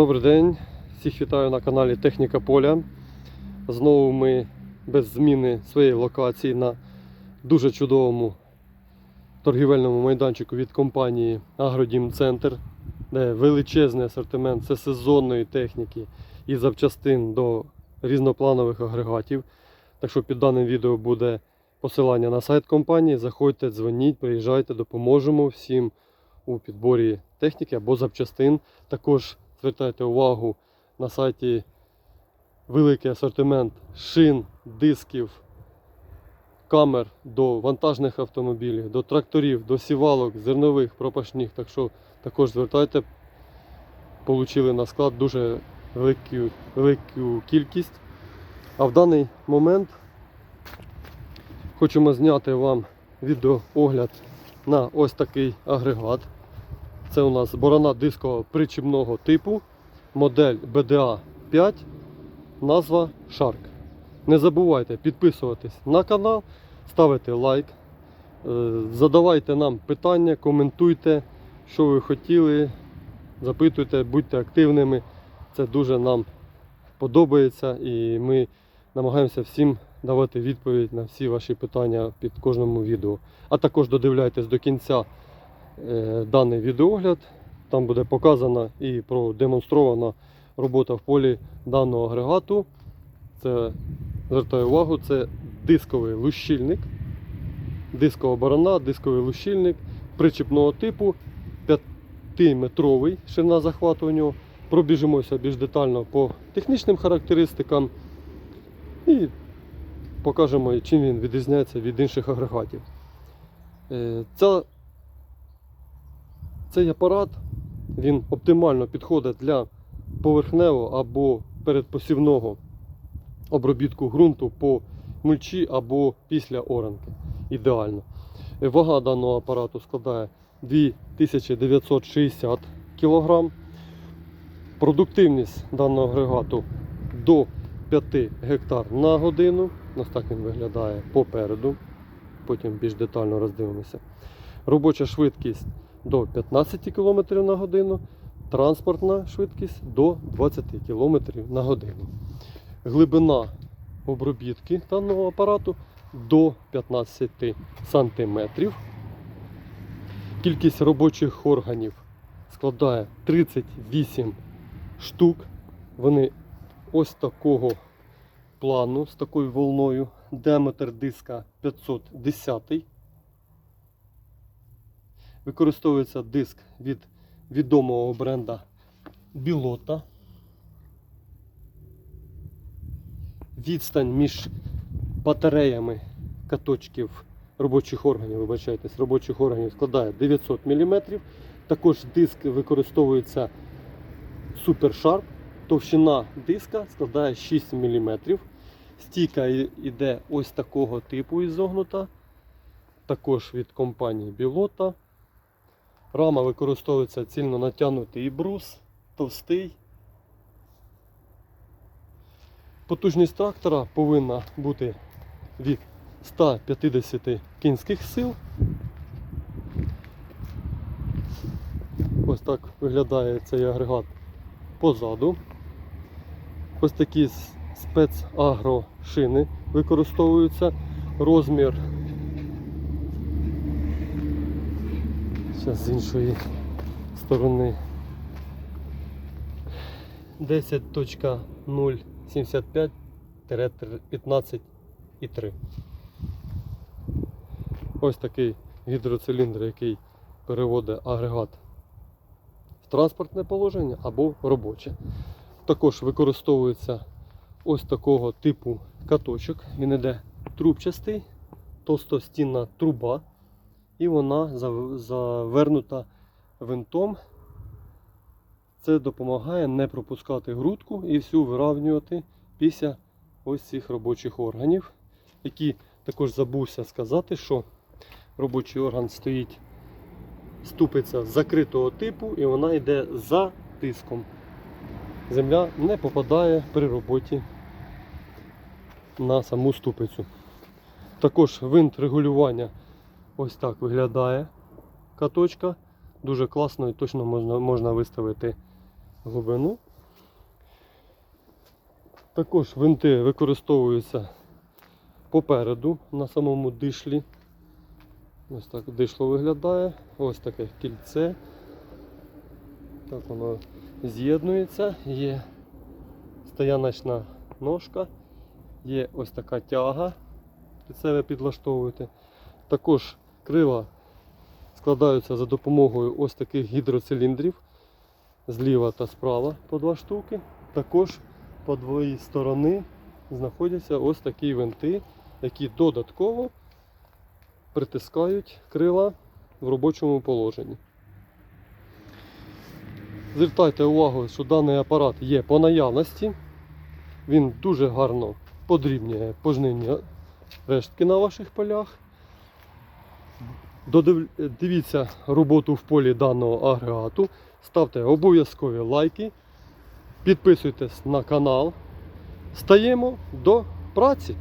Добрий день, всіх вітаю на каналі Техніка Поля. Знову ми без зміни своєї локації на дуже чудовому торгівельному майданчику від компанії Агродім Центр, де величезний асортимент це сезонної техніки і запчастин до різнопланових агрегатів. Так що під даним відео буде посилання на сайт компанії. Заходьте, дзвоніть, приїжджайте, допоможемо всім у підборі техніки або запчастин. Також звертайте увагу на сайті великий асортимент шин, дисків, камер до вантажних автомобілів, до тракторів, до сівалок, зернових, пропашних. Так що також звертайте, получили на склад дуже велику, велику кількість. А в даний момент хочемо зняти вам відеоогляд на ось такий агрегат. Це у нас борона дискового причіпного типу, модель BDA 5, назва Shark. Не забувайте підписуватись на канал, ставити лайк, е, задавайте нам питання, коментуйте, що ви хотіли, запитуйте, будьте активними. Це дуже нам подобається і ми намагаємося всім давати відповідь на всі ваші питання під кожному відео. А також додивляйтесь до кінця даний відеогляд. Там буде показана і продемонстрована робота в полі даного агрегату. Це, звертаю увагу, це дисковий лущильник, дискова барана, дисковий лущильник причіпного типу, 5-метровий ширина захвату у нього. Пробіжимося більш детально по технічним характеристикам і покажемо, чим він відрізняється від інших агрегатів. Е, Ця цей апарат він оптимально підходить для поверхневого або передпосівного обробітку ґрунту по мульчі або після оранки. Ідеально. Вага даного апарату складає 2960 кг. Продуктивність даного агрегату до 5 гектар на годину. Ось так він виглядає попереду. Потім більш детально роздивимося. Робоча швидкість до 15 км на годину, транспортна швидкість до 20 км на годину. Глибина обробітки даного апарату до 15 см. Кількість робочих органів складає 38 штук. Вони ось такого плану, з такою волною. Діаметр диска 510 Використовується диск від відомого бренда Білота. Відстань між батареями каточків робочих органів, вибачайтесь, робочих органів складає 900 мм. Також диск використовується Sharp. Товщина диска складає 6 мм. Стійка йде ось такого типу ізогнута. Також від компанії Білота. Рама використовується цільно натягнутий брус, товстий. Потужність трактора повинна бути від 150 кінських сил. Ось так виглядає цей агрегат позаду. Ось такі спецагрошини використовуються. Розмір Зараз з іншої сторони. 10.075-15,3. Ось такий гідроциліндр, який переводить агрегат в транспортне положення або робоче. Також використовується ось такого типу каточок. Він іде трубчастий, товстостінна труба і вона завернута винтом. Це допомагає не пропускати грудку і всю виравнювати після ось цих робочих органів, які також забувся сказати, що робочий орган стоїть, ступиця закритого типу і вона йде за тиском. Земля не попадає при роботі на саму ступицю. Також винт регулювання Ось так виглядає каточка. Дуже класно і точно можна, можна виставити глибину Також винти використовуються попереду на самому дишлі. Ось так дишло виглядає. Ось таке кільце. Так воно з'єднується. Є стояночна ножка, є ось така тяга. Під себе підлаштовуєте. Також крила складаються за допомогою ось таких гідроциліндрів зліва та справа по два штуки. Також по двоїй сторони знаходяться ось такі винти, які додатково притискають крила в робочому положенні. Звертайте увагу, що даний апарат є по наявності. Він дуже гарно подрібнює пожнивні рештки на ваших полях. Дивіться роботу в полі даного агрегату. Ставте обов'язкові лайки. Підписуйтесь на канал. Стаємо до праці.